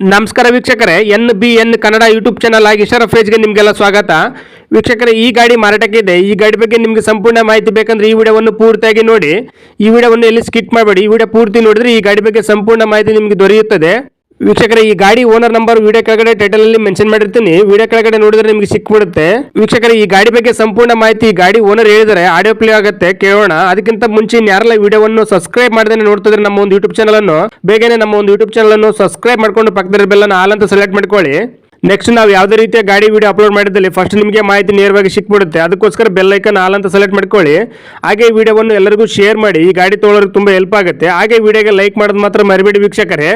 ನಮಸ್ಕಾರ ವೀಕ್ಷಕರೇ, N B N Kannada YouTube channel ಆಗಿ ಶರಫ್ ಫೇಜ್ಗೆ ನಿಮಗೆಲ್ಲ ಸ್ವಾಗತ. ವೀಕ್ಷಕರೇ, ಈ ಗಾಡಿ ಮಾರಾಟಕ್ಕೆ ಇದೆ. ಈ ಗಾಡಿ ಬಗ್ಗೆ ನಿಮಗೆ ಸಂಪೂರ್ಣ ಮಾಹಿತಿ ಬೇಕಂದ್ರೆ ಈ ವಿಡಿಯೋವನ್ನು ಪೂರ್ತಿಯಾಗಿ ನೋಡಿ. ಈ ವಿಡಿಯೋವನ್ನು ಎಲ್ಲಿ ಸ್ಕಿಟ್ ಮಾಡಬೇಡಿ, ಈ ವಿಡಿಯೋ ಪೂರ್ತಿ ನೋಡಿದ್ರೆ ಈ ಗಾಡಿ ಬಗ್ಗೆ ಸಂಪೂರ್ಣ ಮಾಹಿತಿ ನಿಮಗೆ ದೊರೆಯುತ್ತದೆ. ವೀಕ್ಷಕರೇ, ಈ ಗಾಡಿ ಓನರ್ ನಂಬರ್ ವಿಡಿಯೋ ಕೆಳಗಡೆ ಟೈಟಲ್ ಅಲ್ಲಿ ಮೆನ್ಷನ್ ಮಾಡಿರ್ತೀನಿ. ವಿಡಿಯೋ ಕೆಳಗಡೆ ನೋಡಿದ್ರೆ ನಿಮಗೆ ಸಿಕ್ಬಿಡುತ್ತೆ. ವೀಕ್ಷಕರೇ, ಈ ಗಾಡಿ ಬಗ್ಗೆ ಸಂಪೂರ್ಣ ಮಾಹಿತಿ ಗಾಡಿ ಓನರ್ ಹೇಳಿದರೆ ಆಡಿಯೋ ಪ್ಲೇ ಆಗುತ್ತೆ, ಕೇಳೋಣ. ಅದಕ್ಕಿಂತ ಮುಂಚೆ ಯಾರೆಲ್ಲ ವಿಡಿಯೋವನ್ನು ಸಬ್ಸ್ಕ್ರೈಬ್ ಮಾಡದೇ ನೋಡ್ತಿದ್ರೆ ನಮ್ಮ ಒಂದು ಯೂಟ್ಯೂಬ್ ಚಾನಲ್ ಅನ್ನು, ಬೇಗನೆ ನಮ್ಮ ಒಂದು ಯೂಟ್ಯೂಬ್ ಚಾನಲ್ ಅನ್ನು ಸಬ್ಸ್ಕ್ರೈಬ್ ಮಾಡ್ಕೊಂಡು ಪಕ್ಕದ ಬೆಲ್ಲನ್ನು ಹಾಲ್ ಅಂತ ಸೆಲೆಕ್ಟ್ ಮಾಡ್ಕೊಳ್ಳಿ. ನೆಕ್ಸ್ಟ್ ನಾವು ಯಾವುದೇ ರೀತಿಯ ಗಾಡಿ ವಿಡಿಯೋ ಅಪ್ಲೋಡ್ ಮಾಡಿದಲ್ಲಿ ಫಸ್ಟ್ ನಿಮಗೆ ಮಾಹಿತಿ ನೇರವಾಗಿ ಸಿಕ್ಬಿಡುತ್ತೆ. ಅದಕ್ಕೋಸ್ಕರ ಬೆಲ್ ಐಕನ್ ಆಲ್ ಅಂತ ಸೆಲೆಕ್ಟ್ ಮಾಡ್ಕೊಳ್ಳಿ. ಹಾಗೆ ಈ ವಿಡಿಯೋವನ್ನು ಎಲ್ಲರಿಗೂ ಶೇರ್ ಮಾಡಿ. ಈ ಗಾಡಿ ತೊಗೊಳೋರಿಗೆ ತುಂಬಾ ಹೆಲ್ಪ್ ಆಗುತ್ತೆ. ಹಾಗೆ ವಿಡಿಯೋಗೆ ಲೈಕ್ ಮಾಡೋದು ಮಾತ್ರ ಮರಿಬೇಡಿ ವೀಕ್ಷಕರೇ.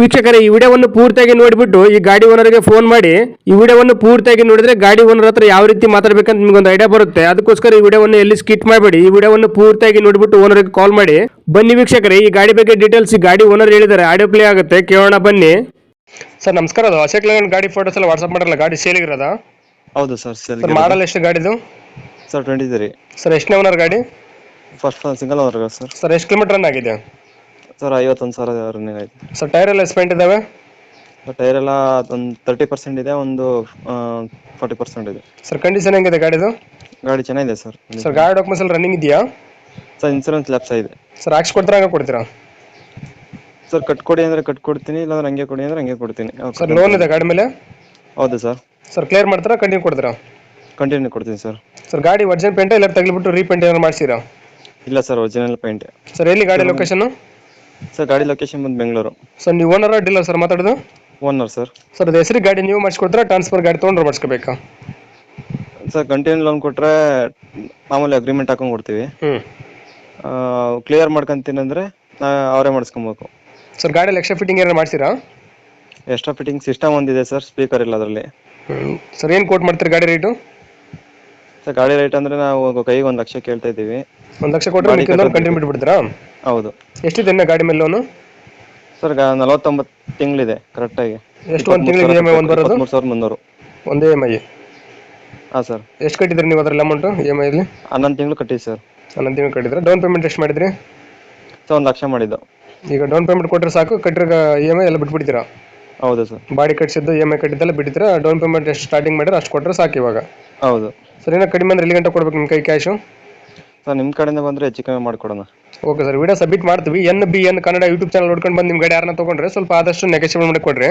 ವೀಕ್ಷಕರೇ ಈ ವಿಡಿಯೋವನ್ನು ಪೂರ್ತಿಯಾಗಿ ನೋಡಿಬಿಟ್ಟು ಈ ಗಾಡಿ ಓನರ್ಗೆ ಫೋನ್ ಮಾಡಿ. ಈ ವಿಡಿಯೋವನ್ನು ಪೂರ್ತಿಯಾಗಿ ನೋಡಿದ್ರೆ ಗಾಡಿ ಓನರ್ ಹತ್ರ ಯಾವ ರೀತಿ ಮಾತಾಡ್ಬೇಕಂತ ನಿಮ್ಗೊಂದು ಐಡಿಯಾ ಬರುತ್ತೆ. ಅದಕ್ಕೋಸ್ಕರ ಈ ವಿಡಿಯೋವನ್ನು ಎಲ್ಲಿ ಸ್ಕಿಟ್ ಮಾಡಬೇಡಿ ಈ ವಿಡಿಯೋವನ್ನು ಪೂರ್ತಿಯಾಗಿ ನೋಡಿಬಿಟ್ಟು ಓನರ್ಗೆ ಕಾಲ್ ಮಾಡಿ. ಬನ್ನಿ ವೀಕ್ಷಕರೇ ಈ ಗಾಡಿ ಬಗ್ಗೆ ಡೀಟೇಲ್ಸ್ ಈ ಗಾಡಿ ಓನರ್ ಹೇಳಿದ್ದಾರೆ. ಆಡಿಯೋ ಪ್ಲೇ ಆಗುತ್ತೆ ಕೇಳೋಣ ಬನ್ನಿ. ಸರ್ ನಮಸ್ಕಾರ ಅದು ಅಶೋಕ್ ಲಗನ್ ಗಾಡಿ ಫೋಟೋಸ್ ಎಲ್ಲ ವಾಟ್ಸ್ಆಪ್ ಮಾಡಲ್ಲ ಗಾಡಿ ಸೇಲಿಗಿರೋದಾ ಹೌದು ಸರ್ ಸೆಲ್ ಸರ್ ಮಾಡಲ್ ಎಷ್ಟು ಗಾಡಿದು ಸರ್ ಟ್ವೆಂಟಿ ತ್ರೀ ಸರ್ ಎಷ್ಟನೇ ಓನರ್ ಗಾಡಿ? First single owner sir. Sir ಎಷ್ಟು ಕಿಲೋಮೀಟರ್ ರನ್ ಆಗಿದೆ? ಸರ್ ಐವತ್ತೊಂದು ಸಾವಿರ ರನ್ನಿಂಗ್ ಆಯ್ತು. ಸರ್ ಟೈರ್ ಎಲ್ಲ ಎಸ್ಪೆಂಟ್ ಇದಾವೆ? ಟೈರ್ ಎಲ್ಲ ಒಂದು ತರ್ಟಿ ಪರ್ಸೆಂಟ್ ಇದೆ ಒಂದು ಫಾರ್ಟಿ ಪರ್ಸೆಂಟ್ ಇದೆ. ಸರ್ ಕಂಡೀಷನ್ ಹೆಂಗಿದೆ ಗಾಡಿದು? ಗಾಡಿ ಚೆನ್ನಾಗಿದೆ ಸರ್. ಸರ್ ಗಾಡಿ ಡಾಕ್ಯುಮೆಂಟ್ಸ್ ಅಲ್ಲಿ ರನ್ನಿಂಗ್ ಇದೆಯಾ? ಸರ್ ಇನ್ಸೂರೆನ್ಸ್ ಲ್ಯಾಪ್ಸ್ ಇದೆ ಸರ್ ಹಾಕ್ಸ್ ಕೊಡ್ತೀರಾ ಹಂಗೆ ಕೊಡ್ತೀರಾ? ಸರ್ ಕಟ್ ಅಂದರೆ ಇಲ್ಲ ಅಂದ್ರೆ ಹಂಗೆ ಕೊಡಿ ಅಂದ್ರೆ ಹಂಗೆ ಕೊಡ್ತೀನಿ. ಸರ್ ಲೋನ್ ಇದೆ ಗಾಡಿ ಮೇಲೆ? ಹೌದು ಸರ್. ಸರ್ ಕ್ಲಿಯರ್ ಮಾಡ್ತೀರಾ ಕಂಟಿನ್ಯೂ ಕೊಡ್ತೀರಾ? ಕಂಟಿನ್ಯೂ ಕೊಡ್ತೀನಿ ಸರ್. ಸರ್ ಗಾಡಿ ಒರಿಜಿನಲ್ ಪೇಂಟ್ ಎಲ್ಲ ತಗ್ಲಿಬಿಟ್ಟು ರೀಪೇಂಟ್ ಏನಾದ್ರು ಮಾಡಿಸಿರಾ ಇಲ್ಲ ಸರ್ ಒರಿಜಿನಲ್ ಪೇಂಟ್ ಸರ್ ಎಲ್ಲಿ ಗಾಡಿ ಲೊಕೇಶನ್ ಸರ್ ಗಾಡಿ ಲೊಕೇಶನ್ ಬಂದು ಬೆಂಗಳೂರು. ಸರ್ ನೀವು ಓನರ್ ಡೀಲರ್ ಸರ್ ಮಾತಾಡೋದು? Owner sir. ಸರ್ ಅದು ಹೆಸರು ಗಾಡಿ ನೀವು ಮಾಡಿಸ್ಕೊಡ್ತೀರಾ ಟ್ರಾನ್ಸ್ಫರ್ ಗಾಡಿ ತೊಗೊಂಡ್ರೆ ಮಾಡಿಸ್ಕೋಬೇಕಾ? ಸರ್ ಕಂಟಿನ್ಯೂ ಲೋನ್ ಕೊಟ್ಟರೆ ಮಾಮೂಲಿ ಅಗ್ರಿಮೆಂಟ್ ಹಾಕೊಂಡು ಕೊಡ್ತೀವಿ. ಹ್ಞೂ ಕ್ಲಿಯರ್ ಮಾಡ್ಕೊಂತೀನಿ ಅಂದರೆ ಅವರೇ ಮಾಡಿಸ್ಕೊಬೇಕು. ಸರ್ ಗಾಡಿಯಲ್ಲಿ ಎಕ್ಸ್ಟ್ರಾ ಫಿಟ್ಟಿಂಗ್ ಏನಾರು ಮಾಡ್ತೀರಾ? ಎಕ್ಸ್ಟ್ರಾ ಫಿಟ್ಟಿಂಗ್ ಸಿಸ್ಟಮ್ ಒಂದಿದೆ ಸರ್ ಸ್ಪೀಕರ್ ಇಲ್ಲ ಅದರಲ್ಲಿ. ಹ್ಞೂ ಸರ್ ಏನು ಕೋಟ್ ಮಾಡ್ತೀರಿ ಗಾಡಿ ರೇಟು ಸರ್ ಗಾಡಿ ರೇಟ್ ಅಂದ್ರೆ ನಾವು ಕೈಗೆ ಒಂದು ಲಕ್ಷ ಕೇಳ್ತಾ ಇದ್ದೀವಿ. ಒಂದು ಲಕ್ಷ ಕೊಟ್ಟರೆ. ಕಂಟಿನ್ಯೂ ಬಿಟ್ಬಿಡ್ತೀರಾ? ಹೌದು. ಎಷ್ಟಿದೆ ದಿನ ಗಾಡಿ ಮೇಲೆ ಲೋನು ಸರ್ ನಲವತ್ತೊಂಬತ್ತು ತಿಂಗಳಿದೆ ಕರೆಕ್ಟಾಗಿ ಎಷ್ಟು ಒಂದು ತಿಂಗಳಿಗೆ ಇ ಎಂ ಐ ಒಂದು ಬರೋದು? ಮೂರು ಸಾವಿರದ ಮುನ್ನೂರು. ಒಂದೇ ಇ ಎಂ ಐ. ಹಾಂ ಸರ್. ಎಷ್ಟು ಕಟ್ಟಿದ್ರಿ ನೀವು ಅದರಲ್ಲಿ ಅಮೌಂಟು ಇ ಎಂ ಐಲಿ ಹನ್ನೊಂದು ತಿಂಗಳು ಕಟ್ಟಿ ಸರ್. ಹನ್ನೊಂದು ತಿಂಗಳು ಕಟ್ಟಿದ್ರೆ? ಡೌನ್ ಪೇಮೆಂಟ್ ಎಷ್ಟು ಮಾಡಿದ್ರಿ? ಸರ್ ಒಂದು ಲಕ್ಷ ಮಾಡಿದ್ದು. ಈಗ ಡೌನ್ ಪೇಮೆಂಟ್ ಕೊಟ್ಟರೆ ಸಾಕು ಕಟ್ಟಿರೋ ಇ ಎಂ ಐ ಎಲ್ಲ ಬಿಟ್ಬಿಡ್ತೀರಾ? ಹೌದು ಸರ್. ಬಾಡಿ ಕಟ್ಸಿದ್ದು ಇ ಎಂ ಐ ಕಟ್ಟಿದ್ದೆಲ್ಲ ಬಿಟ್ಟಿದ್ರೆ ಡೌನ್ ಪೇಮೆಂಟ್ ಎಷ್ಟು ಸ್ಟಾರ್ಟಿಂಗ್ ಮಾಡಿದ್ರೆ ಅಷ್ಟು ಕೊಟ್ಟರೆ ಸಾಕು ಇವಾಗ. ಹೌದು. ಸರ್ ಏನೋ ಕಡಿಮೆ ಅಂದ್ರೆ ಎಲ್ಲಿ ಗಂಟೆ ಕೊಡ್ಬೇಕು ನಿಮ್ಮ ಕೈ ಕ್ಯಾಶು ಸರ್ ನಿಮ್ಮ ಕಡೆಯಿಂದ ಬಂದರೆ ಹೆಚ್ಚು ಕಮ್ಮಿ ಮಾಡಿಕೊಡೋಣ. ಓಕೆ ಸರ್ ವಿಡಿಯೋ ಸಬ್ಮಿಟ್ ಮಾಡ್ತೀವಿ. N B N Kannada YouTube channel ನೋಡ್ಕೊಂಡು ಬಂದು ನಿಮ್ಮ ಗಾಡಿ ಯಾರನ್ನ ತೊಗೊಂಡ್ರೆ ಸ್ವಲ್ಪ ಆದಷ್ಟು ನೆಗೆಸಿಬಲ್ ಮಾಡಿ ಕೊಡ್ರಿ.